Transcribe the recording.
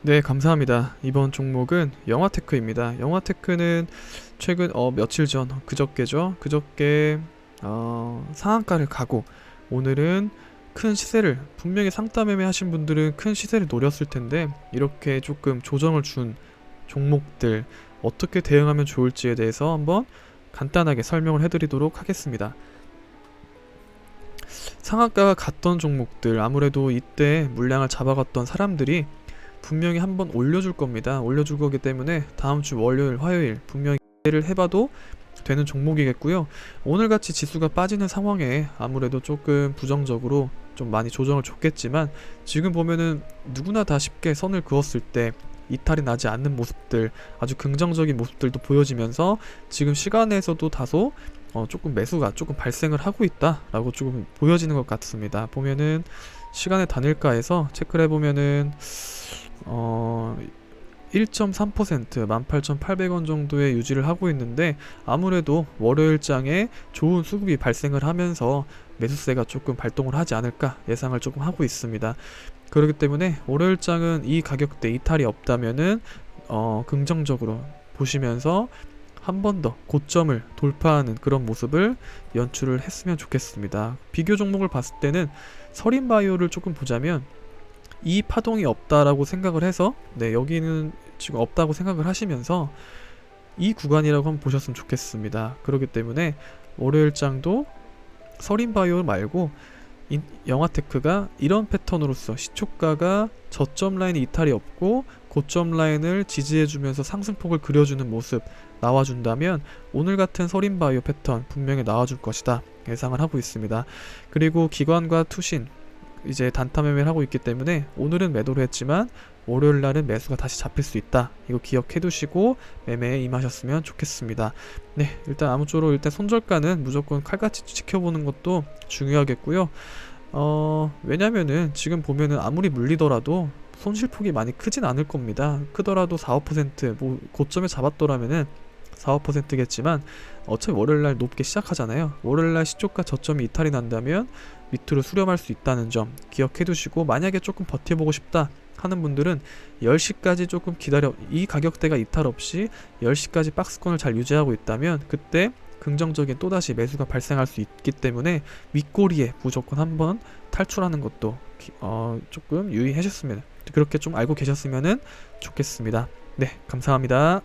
네, 감사합니다. 이번 종목은 영화테크입니다. 영화테크는 최근 어 며칠 전 그저께죠. 그저께 어 상한가를 가고 오늘은 큰 시세를 분명히 상따 매매 하신 분들은 큰 시세를 노렸을 텐데 이렇게 조금 조정을 준 종목들 어떻게 대응하면 좋을지에 대해서 한번 간단하게 설명을 해드리도록 하겠습니다. 상한가가 갔던 종목들 아무래도 이때 물량을 잡아갔던 사람들이 분명히 한번 올려줄 겁니다. 올려줄 거기 때문에 다음 주 월요일, 화요일 분명히 기대를 해봐도 되는 종목이겠고요. 오늘 같이 지수가 빠지는 상황에 아무래도 조금 부정적으로 좀 많이 조정을 줬겠지만 지금 보면은 누구나 다 쉽게 선을 그었을 때 이탈이 나지 않는 모습들 아주 긍정적인 모습들도 보여지면서 지금 시간에서도 다소 어, 조금 매수가 조금 발생을 하고 있다라고 조금 보여지는 것 같습니다. 보면은 시간의 단일가에서 체크를 해보면은 어 1.3% 18,800원 정도의 유지를 하고 있는데 아무래도 월요일장에 좋은 수급이 발생을 하면서 매수세가 조금 발동을 하지 않을까 예상을 조금 하고 있습니다. 그렇기 때문에 월요일장은 이 가격대 이탈이 없다면은 어 긍정적으로 보시면서 한 번 더 고점을 돌파하는 그런 모습을 연출을 했으면 좋겠습니다. 비교 종목을 봤을 때는 서린바이오를 조금 보자면 이 파동이 없다라고 생각을 해서 네 여기는 지금 없다고 생각을 하시면서 이 구간이라고 한번 보셨으면 좋겠습니다. 그렇기 때문에 월요일장도 서린바이오 말고 인- 영화테크가 이런 패턴으로서 시초가가 저점 라인에 이탈이 없고 고점 라인을 지지해주면서 상승폭을 그려주는 모습 나와준다면 오늘 같은 서린바이오 패턴 분명히 나와줄 것이다 예상을 하고 있습니다. 그리고 기관과 투신 이제 단타 매매를 하고 있기 때문에 오늘은 매도를 했지만 월요일 날은 매수가 다시 잡힐 수 있다. 이거 기억해 두시고 매매에 임하셨으면 좋겠습니다. 네, 일단 아무쪼록 일단 손절가는 무조건 칼같이 지켜보는 것도 중요하겠고요. 어, 왜냐면은 지금 보면은 아무리 물리더라도 손실폭이 많이 크진 않을 겁니다. 크더라도 4, 5%뭐 고점에 잡았더라면은 4, 5%겠지만 어차피 월요일 날 높게 시작하잖아요. 월요일 날 시초가 저점이 이탈이 난다면 밑으로 수렴할 수 있다는 점 기억해 두시고 만약에 조금 버텨보고 싶다 하는 분들은 10시까지 조금 기다려 이 가격대가 이탈 없이 10시까지 박스권을 잘 유지하고 있다면 그때 긍정적인 또다시 매수가 발생할 수 있기 때문에 윗꼬리에 무조건 한번 탈출하는 것도 기- 어, 조금 유의하셨으면 그렇게 좀 알고 계셨으면 좋겠습니다. 네, 감사합니다.